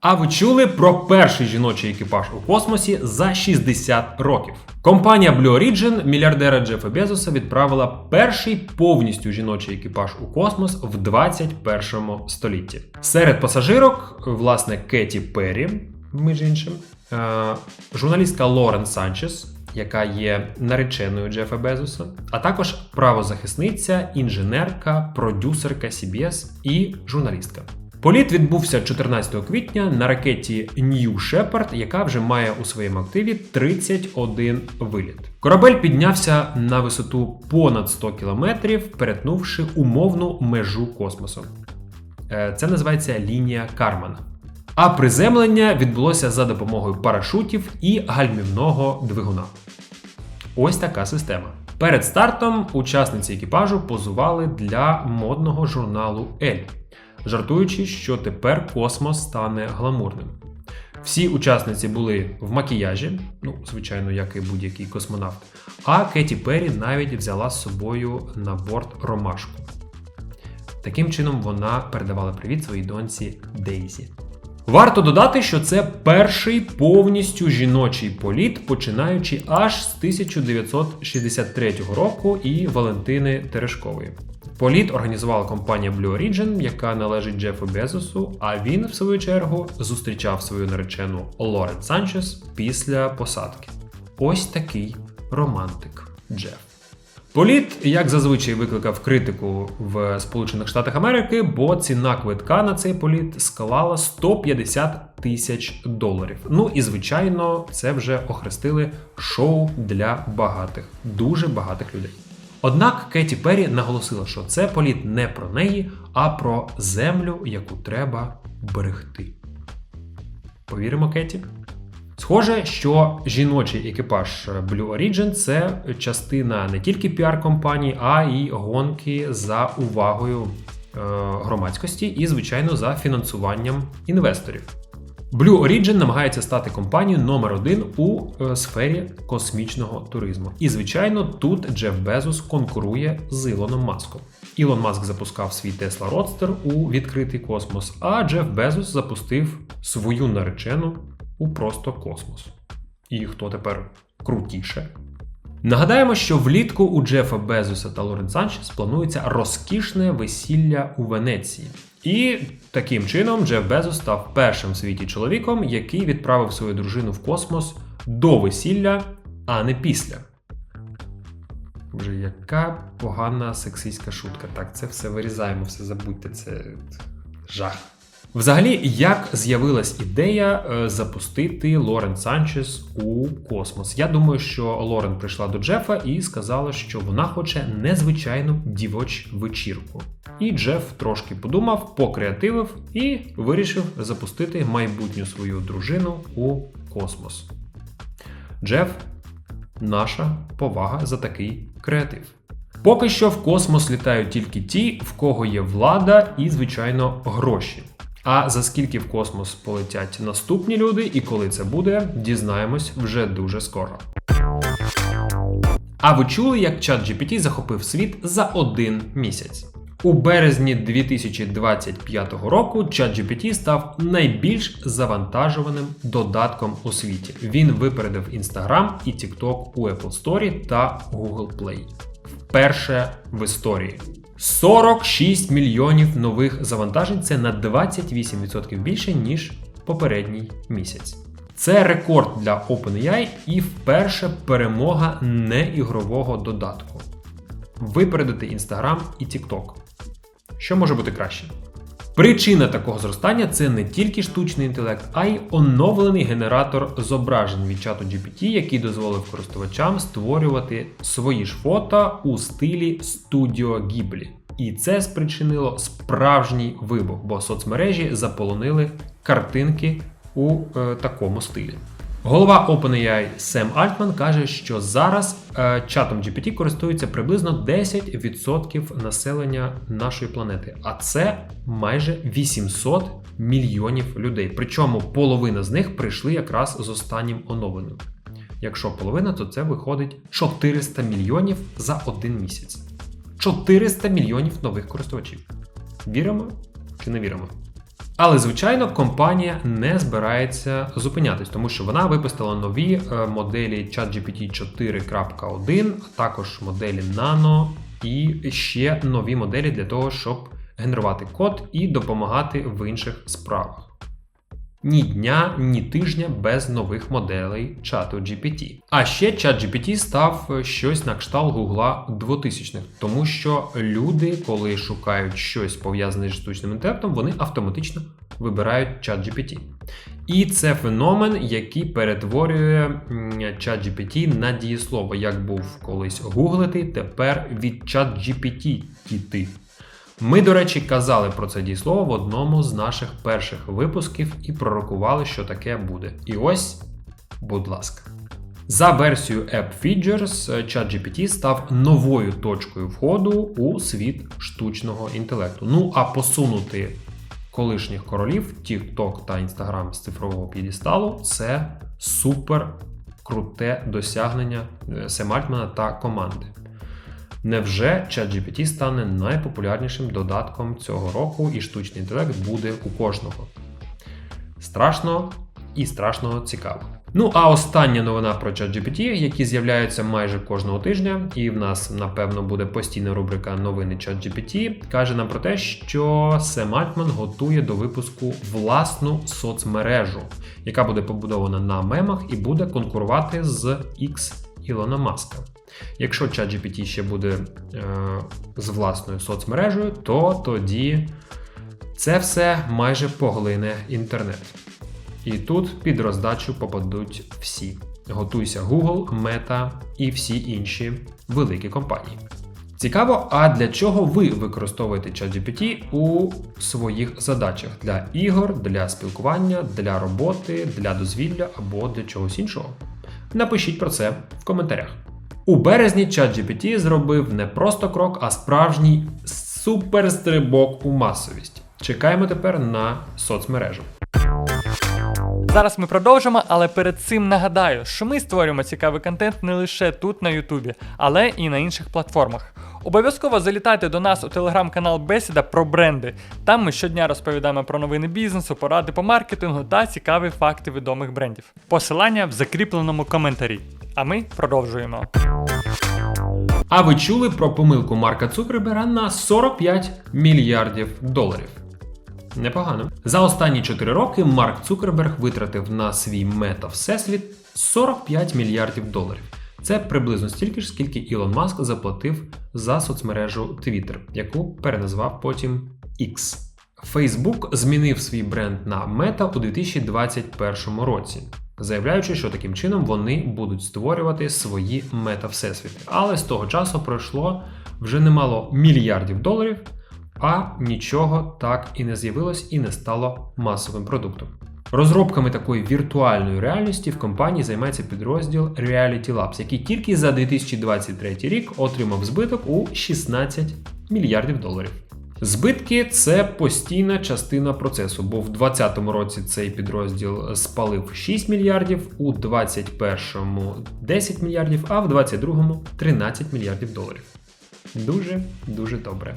А ви чули про перший жіночий екіпаж у космосі за 60 років? Компанія Blue Origin мільярдера Джефа Безоса відправила перший повністю жіночий екіпаж у космос в 21 столітті. Серед пасажирок, власне, Кеті Перрі, між іншим, е, журналістка Лорен Санчес, яка є нареченою Джефа Безоса, а також правозахисниця, інженерка, продюсерка CBS і журналістка. Політ відбувся 14 квітня на ракеті New Shepard, яка вже має у своєму активі 31 виліт. Корабель піднявся на висоту понад 100 кілометрів, перетнувши умовну межу космосу. Е, Це називається лінія Кармана. А приземлення відбулося за допомогою парашутів і гальмівного двигуна. Ось така система. Перед стартом учасниці екіпажу позували для модного журналу Elle, жартуючи, що тепер космос стане гламурним. Всі учасниці були в макіяжі, ну, звичайно, як і будь-який космонавт. А Кеті Перрі навіть взяла з собою на борт ромашку. Таким чином вона передавала привіт своїй доньці Дейзі. Варто додати, що це перший повністю жіночий політ, починаючи аж з 1963 року і Валентини Терешкової. Політ організувала компанія Blue Origin, яка належить Джефу Безосу, а він, в свою чергу, зустрічав свою наречену Лорен Санчес після посадки. Ось такий романтик Джеф. Політ, як зазвичай, викликав критику в Сполучених Штатах Америки, бо ціна квитка на цей політ склала 150 тисяч доларів. Ну і звичайно, це вже охрестили шоу для багатих, дуже багатих людей. Однак Кеті Перрі наголосила, що це політ не про неї, а про землю, яку треба берегти. Повіримо, Кеті? Схоже, що жіночий екіпаж Blue Origin це частина не тільки піар-компанії, а й гонки за увагою е, громадськості і, звичайно, за фінансуванням інвесторів. Blue Origin намагається стати компанією номер один у е, сфері космічного туризму. І, звичайно, тут Джеф Безос конкурує з Ілоном Маском. Ілон Маск запускав свій Tesla Roadster у відкритий космос, а Джеф Безос запустив свою наречену у просто космос. І хто тепер крутіше? Нагадаємо, що влітку у Джефа Безоса та Лорен Санчес планується розкішне весілля у Венеції. І таким чином Джеф Безос став першим в світі чоловіком, який відправив свою дружину в космос до весілля, а не після. Боже, яка погана сексистська шутка. Так, це все вирізаємо, все забудьте, це жах. Взагалі, як з'явилась ідея е, запустити Лорен Санчес у космос? Я думаю, що Лорен прийшла до Джефа і сказала, що вона хоче незвичайну дівоч вечірку. І Джеф трошки подумав, покреативив і вирішив запустити майбутню свою дружину у космос. Джеф, наша повага за такий креатив. Поки що в космос літають тільки ті, в кого є влада і, звичайно, гроші. А за скільки в космос полетять наступні люди і коли це буде, дізнаємось вже дуже скоро. А ви чули, як чат GPT захопив світ за один місяць? У березні 2025 року ChatGPT став найбільш завантажуваним додатком у світі. Він випередив Instagram і TikTok у Apple Store та Google Play. Вперше в історії. 46 мільйонів нових завантажень це на 28% більше, ніж попередній місяць. Це рекорд для OpenAI і вперше перемога неігрового додатку. Випередити Instagram і TikTok. Що може бути краще? Причина такого зростання це не тільки штучний інтелект, а й оновлений генератор зображень від чату GPT, який дозволив користувачам створювати свої ж фото у стилі Studio Ghibli. І це спричинило справжній вибух, бо соцмережі заполонили картинки у е, такому стилі. Голова OpenAI Сем Альтман каже, що зараз е, чатом GPT користується приблизно 10% населення нашої планети, а це майже 800 мільйонів людей. Причому половина з них прийшли якраз з останнім оновленням. Якщо половина, то це виходить 400 мільйонів за один місяць. 400 мільйонів нових користувачів. Віримо чи не віримо? Але, звичайно, компанія не збирається зупинятись, тому що вона випустила нові е, моделі ChatGPT 4.1, а також моделі Nano і ще нові моделі для того, щоб генерувати код і допомагати в інших справах. Ні дня, ні тижня без нових моделей чату GPT. А ще чат GPT став е, щось на кшталт Гугла 2000-х, тому що люди, коли шукають щось пов'язане з штучним інтелектом, вони автоматично вибирають чат GPT. І це феномен, який перетворює чат GPT на дієслово, як був колись гуглити, тепер від чат GPT тіти. Ми, до речі, казали про це дієслово в одному з наших перших випусків і пророкували, що таке буде. І ось, будь ласка. За версією App Features, ChatGPT став новою точкою входу у світ штучного інтелекту. Ну а посунути колишніх королів TikTok та Instagram з цифрового п'єдесталу це супер круте досягнення е, Семальтмана та команди. Невже ChatGPT стане найпопулярнішим додатком цього року і штучний інтелект буде у кожного? Страшно і страшно цікаво. Ну а остання новина про ChatGPT, які з'являються майже кожного тижня, і в нас, напевно, буде постійна рубрика новини ChatGPT, каже нам про те, що Сем Альтман готує до випуску власну соцмережу, яка буде побудована на мемах і буде конкурувати з X Ілона Маска. Якщо ChatGPT ще буде е, з власною соцмережею, то тоді це все майже поглине інтернет. І тут під роздачу попадуть всі. Готуйся Google, Meta і всі інші великі компанії. Цікаво, а для чого ви використовуєте ChatGPT у своїх задачах для ігор, для спілкування, для роботи, для дозвілля або для чогось іншого? Напишіть про це в коментарях. У березні ChatGPT зробив не просто крок, а справжній суперстрибок у масовість. Чекаємо тепер на соцмережу. Зараз ми продовжимо, але перед цим нагадаю, що ми створюємо цікавий контент не лише тут на Ютубі, але і на інших платформах. Обов'язково залітайте до нас у телеграм-канал Бесіда про бренди. Там ми щодня розповідаємо про новини бізнесу, поради по маркетингу та цікаві факти відомих брендів. Посилання в закріпленому коментарі. А ми продовжуємо. А ви чули про помилку Марка Цукербера на 45 мільярдів доларів? Непогано. За останні 4 роки Марк Цукерберг витратив на свій мета Всесвіт 45 мільярдів доларів. Це приблизно стільки ж, скільки Ілон Маск заплатив за соцмережу Twitter, яку переназвав потім X. Facebook змінив свій бренд на Meta у 2021 році, заявляючи, що таким чином вони будуть створювати свої мета-всесвіти. Але з того часу пройшло вже немало мільярдів доларів, а нічого так і не з'явилось і не стало масовим продуктом. Розробками такої віртуальної реальності в компанії займається підрозділ Reality Labs, який тільки за 2023 рік отримав збиток у 16 мільярдів доларів. Збитки це постійна частина процесу, бо в 2020 році цей підрозділ спалив 6 мільярдів, у 2021 10 мільярдів, а в 2022 13 мільярдів доларів. Дуже дуже добре.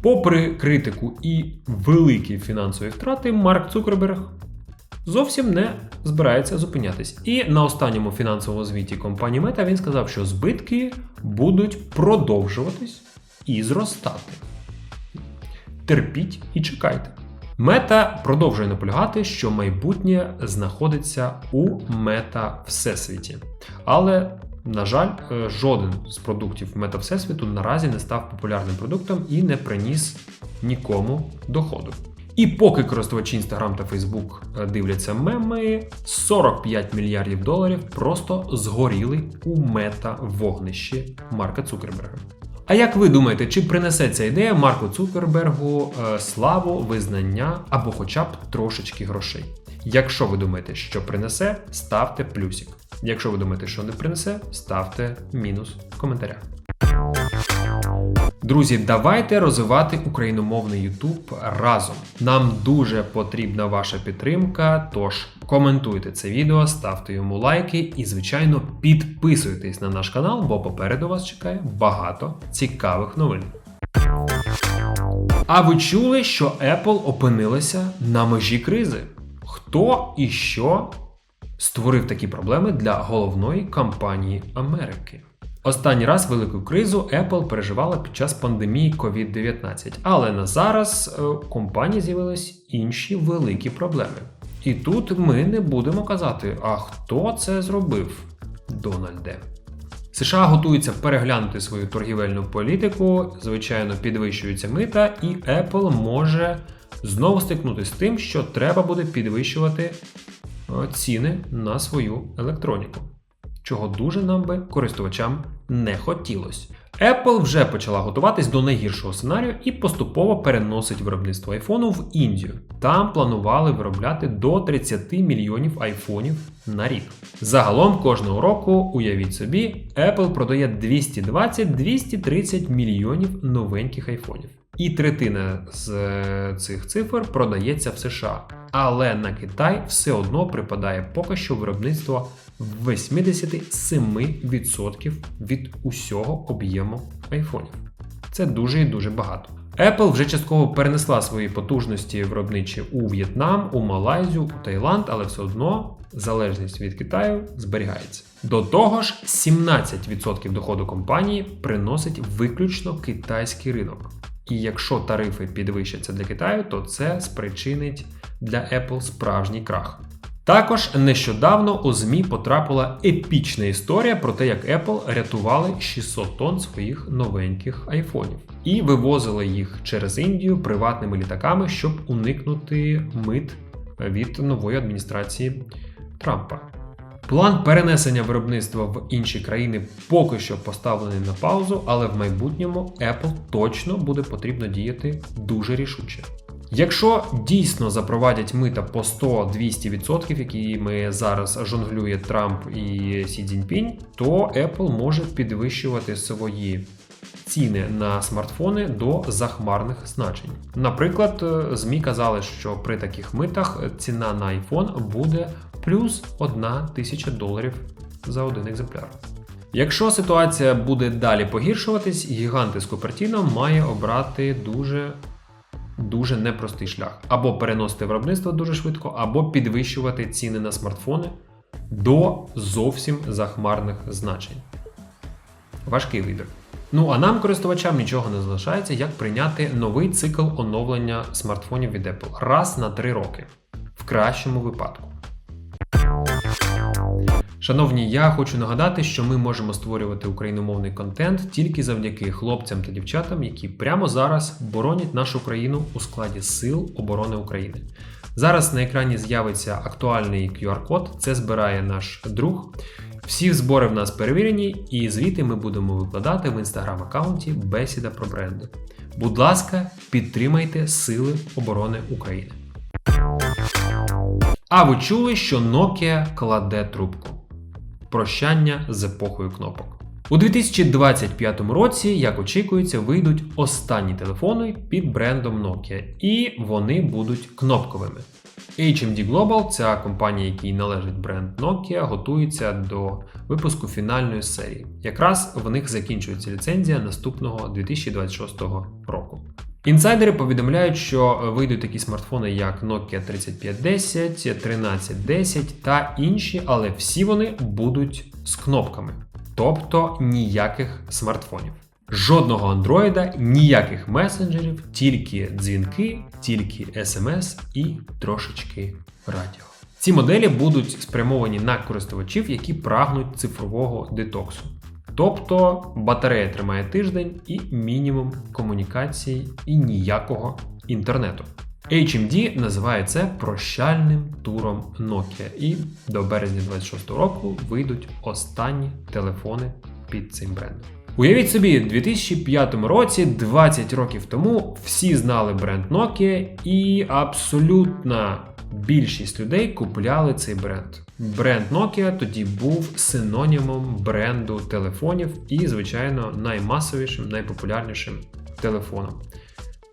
Попри критику і великі фінансові втрати, Марк Цукерберг зовсім не збирається зупинятись. І на останньому фінансовому звіті компанії Meta він сказав, що збитки будуть продовжуватись і зростати. Терпіть і чекайте. Мета продовжує наполягати, що майбутнє знаходиться у мета всесвіті. Але, на жаль, е, жоден з продуктів мета всесвіту наразі не став популярним продуктом і не приніс нікому доходу. І поки користувачі Instagram та Facebook е, дивляться меми, 45 мільярдів доларів просто згоріли у мета вогнищі Марка Цукерберга. А як ви думаєте, чи принесе ця ідея Марку Цукербергу е, славу, визнання або хоча б трошечки грошей? Якщо ви думаєте, що принесе, ставте плюсик. Якщо ви думаєте, що не принесе, ставте мінус в коментарях. Друзі, давайте розвивати україномовний YouTube разом. Нам дуже потрібна ваша підтримка. Тож коментуйте це відео, ставте йому лайки і, звичайно, підписуйтесь на наш канал, бо попереду вас чекає багато цікавих новин. А ви чули, що Apple опинилася на межі кризи? Хто і що створив такі проблеми для головної компанії Америки? Останній раз велику кризу Apple переживала під час пандемії COVID-19, але на зараз е, у компанії з'явились інші великі проблеми. І тут ми не будемо казати, а хто це зробив, Дональде. США готуються переглянути свою торгівельну політику, звичайно, підвищуються мита, і Apple може знову стикнутися з тим, що треба буде підвищувати ціни на свою електроніку, чого дуже нам би користувачам не хотілося. Apple вже почала готуватись до найгіршого сценарію і поступово переносить виробництво айфону в Індію. Там планували виробляти до 30 мільйонів айфонів на рік. Загалом кожного року, уявіть собі, Apple продає 220-230 мільйонів новеньких айфонів. І третина з е, цих цифр продається в США. Але на Китай все одно припадає поки що виробництво 87% від усього об'єму айфонів. Це дуже і дуже багато. Apple вже частково перенесла свої потужності виробничі у В'єтнам, у Малайзію, у Таїланд, але все одно залежність від Китаю зберігається. До того ж, 17% доходу компанії приносить виключно китайський ринок. І якщо тарифи підвищаться для Китаю, то це спричинить для Apple справжній крах. Також нещодавно у ЗМІ потрапила епічна історія про те, як Apple рятували 600 тонн своїх новеньких айфонів і вивозили їх через Індію приватними літаками, щоб уникнути мит від нової адміністрації Трампа. План перенесення виробництва в інші країни поки що поставлений на паузу, але в майбутньому Apple точно буде потрібно діяти дуже рішуче. Якщо дійсно запровадять мита по 100-200%, якими зараз жонглює Трамп і Сі Цзіньпінь, то Apple може підвищувати свої ціни на смартфони до захмарних значень. Наприклад, е, ЗМІ казали, що при таких митах ціна на iPhone буде плюс 1 тисяча доларів за один екземпляр. Якщо ситуація буде далі погіршуватись, гігант із Купертіно має обрати дуже дуже непростий шлях. Або переносити виробництво дуже швидко, або підвищувати ціни на смартфони до зовсім захмарних значень. Важкий вибір. Ну а нам, користувачам, нічого не залишається, як прийняти новий цикл оновлення смартфонів від Apple раз на 3 роки. В кращому випадку. Шановні, я хочу нагадати, що ми можемо створювати україномовний контент тільки завдяки хлопцям та дівчатам, які прямо зараз боронять нашу країну у складі Сил оборони України. Зараз на екрані з'явиться актуальний QR-код, це збирає наш друг. Всі збори в нас перевірені, і звіти ми будемо викладати в інстаграм-аккаунті Бесіда про бренди. Будь ласка, підтримайте Сили оборони України. А ви чули, що Nokia кладе трубку? Прощання з епохою кнопок. У 2025 році, як очікується, вийдуть останні телефони під брендом Nokia, і вони будуть кнопковими. HMD Global, ця компанія, якій належить бренд Nokia, готується до випуску фінальної серії. Якраз в них закінчується ліцензія наступного 2026 року. Інсайдери повідомляють, що вийдуть такі смартфони, як Nokia 3510, 1310 та інші, але всі вони будуть з кнопками, тобто ніяких смартфонів. Жодного андроїда, ніяких месенджерів, тільки дзвінки, тільки смс і трошечки радіо. Ці моделі будуть спрямовані на користувачів, які прагнуть цифрового детоксу. Тобто батарея тримає тиждень і мінімум комунікації і ніякого інтернету. HMD називає це прощальним туром Nokia, і до березня 26 року вийдуть останні телефони під цим брендом. Уявіть собі, у 2005 році, 20 років тому, всі знали бренд Nokia, і абсолютна більшість людей купляли цей бренд. Бренд Nokia тоді був синонімом бренду телефонів і, звичайно, наймасовішим, найпопулярнішим телефоном.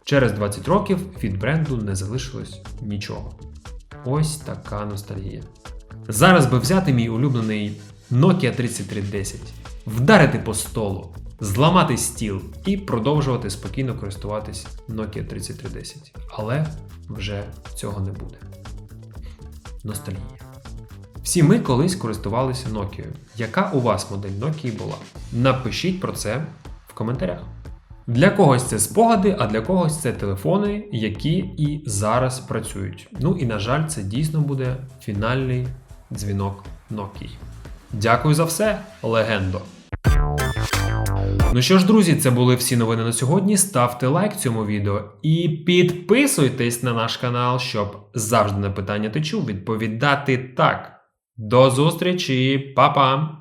Через 20 років від бренду не залишилось нічого. Ось така ностальгія. Зараз би взяти мій улюблений Nokia 3310, вдарити по столу, зламати стіл і продовжувати спокійно користуватись Nokia 3310. Але вже цього не буде. Ностальгія. Всі ми колись користувалися Nokia. Яка у вас модель Nokia була? Напишіть про це в коментарях. Для когось це спогади, а для когось це телефони, які і зараз працюють. Ну і на жаль, це дійсно буде фінальний дзвінок Nokia. Дякую за все, легендо! Ну що ж, друзі, це були всі новини на сьогодні. Ставте лайк цьому відео і підписуйтесь на наш канал, щоб завжди на питання ти чув відповідати так. До зустрічі, Па-па!